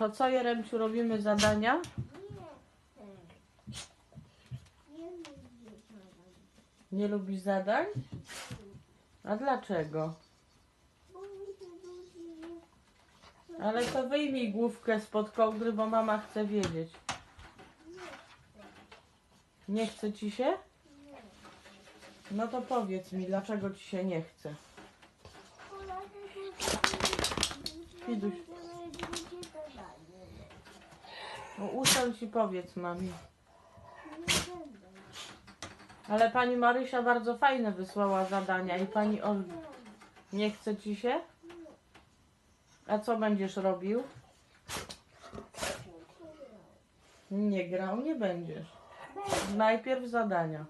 To co, Jeremciu, robimy zadania? Nie lubisz zadań? A dlaczego? Ale to wyjmij główkę spod kołdry, bo mama chce wiedzieć. Nie chce ci się? No to powiedz mi, dlaczego ci się nie chce. Fiduś. No usiądź i powiedz mami. Ale pani Marysia bardzo fajne wysłała zadania i pani Olga. Nie chce ci się? A co będziesz robił? Nie grał, nie będziesz. Najpierw zadania.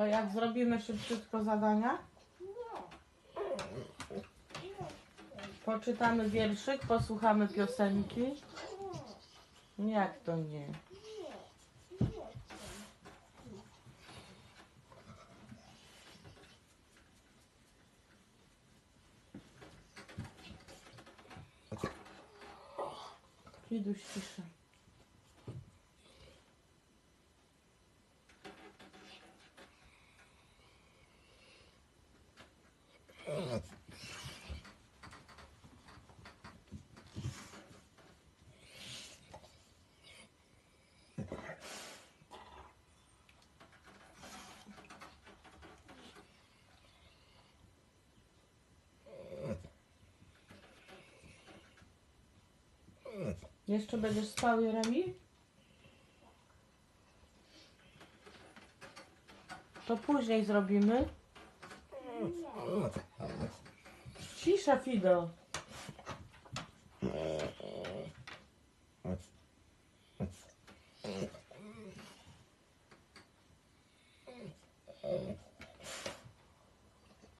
To jak zrobimy szybciutko zadania? Poczytamy wierszyk, posłuchamy piosenki. Jak to nie? Iduś ciszę. Jeszcze będziesz spał, Jeremi? To później zrobimy. Cisza, Fido.